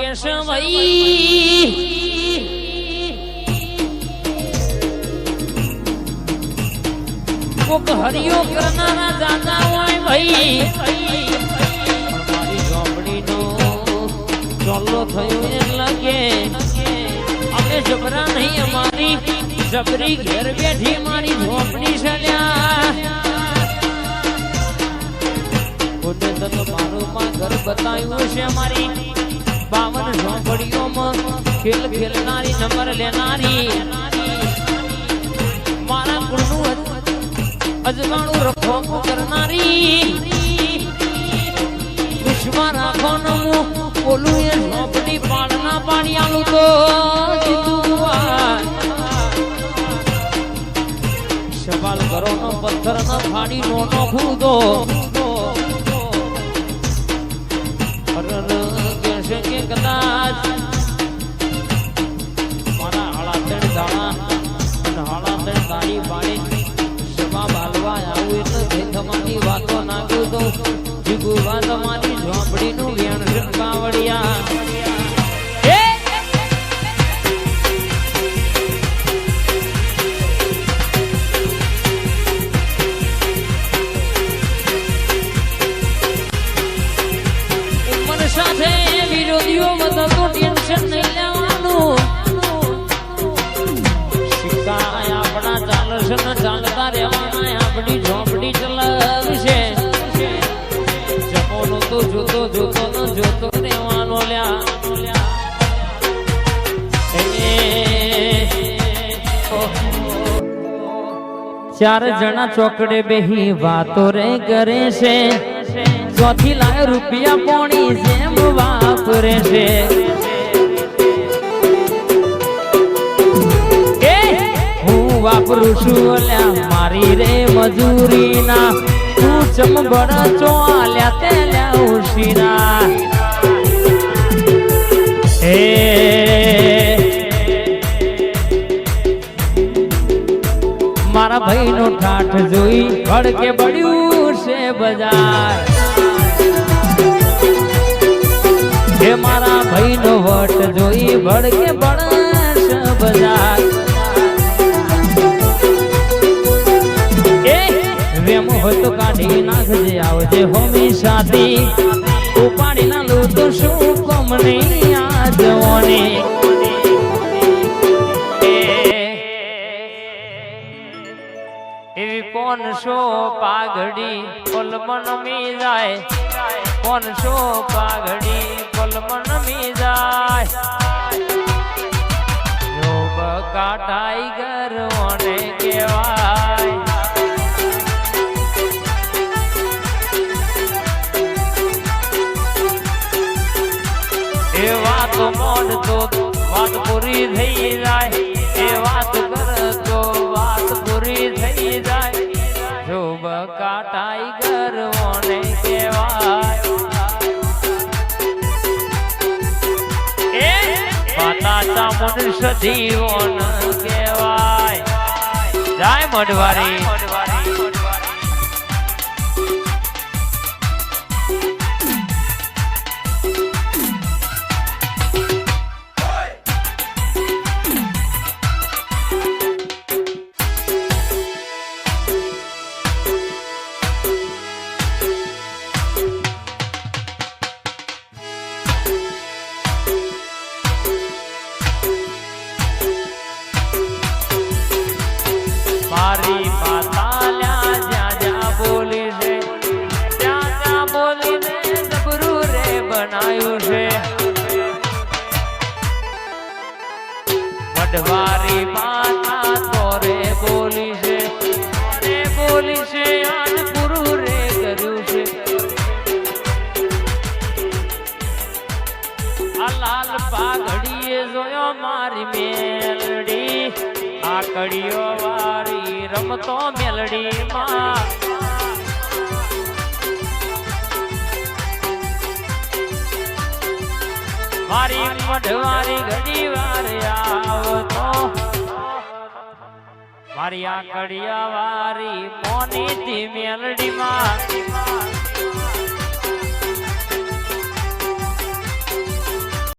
Cache ભાઈ કોક હરિયો કરનારા દાદા હોય ભાઈ મારી ઝોપડીનો ચોલ્લો થયો એ લાગે અમે જબરા નહીં અમારી જબરી ઘેર બેઠી મારી ઝોપડી સલ્યા પોતે તને મારું માં ઘર બતાવ્યું છે મારી બાવન ઝોંપડીઓમાં ખેલ ખેલનારી, નંબર લેનારી. મારા કુળનું અજવાળું રખોપું કરનારી. દુશ્મન રાખવાનું બોલું એ ઝોંપડી પાડના પાડિયાલું તો સવાલ કરો નો, પથ્થર ન, ફાડી નો નો ખુદો. અને પાણી પાડી સભા બાલવા આવું એટલે થઈ તમારી વાતો નાખ્યું તો જીગુબા તમારી ઝોપડીનું ચાલશે ને ચાલતા રહેવાના આપણી ઝોપડી ચલાવશે. જમોનો તો જોતો જોતો ને જોતો રહેવાનો લ્યા. ચાર જણા ચોકડે બેહી વાતો રે કરે છે. ચોથી લાખ રૂપિયા પોણી જેમ વાપરે છે. વાપરું છું અલ્યા મારી રે મજૂરીના. તું ચમબડ ચો આલ્યા તે ઉશીના હે. મારા ભાઈ નો ઠાઠ જોઈ ભડકે બળ્યું છે બજાર. હે મારા ભાઈ નો વટ જોઈ ભડકે બળશ બજાર. હોય તો કાઢી નાખજે આવજે હોમી સાથી. ઉપાડી ના લો તો શું કમની આ જવાની એવી શો પાઘડી કોલમન મી જાય? કોણ શો પાઘડી કોલમન મી જાય? જો બકા વાત મોડ તો વાત પૂરી થઈ જાય, એ વાત કર તો વાત પૂરી થઈ જાય. જો બકા ટાઈગર ઓને કહેવાય. એ માતા કહેવાય. જાય મઢવારી. મારી રે બનાયું છે. મઢવારી માતા તોરે બોલી છે. રે બોલી છે આજ પૂરું રે કર્યું છે. આ લાલ પાઘડીએ જોયો મારી મેલડી. આ કડીઓ વારી રમતો મેલડી માં મારી મઢવારી ઘડી વાર આવતો મારી આ કડિયા વારી મોની થી માં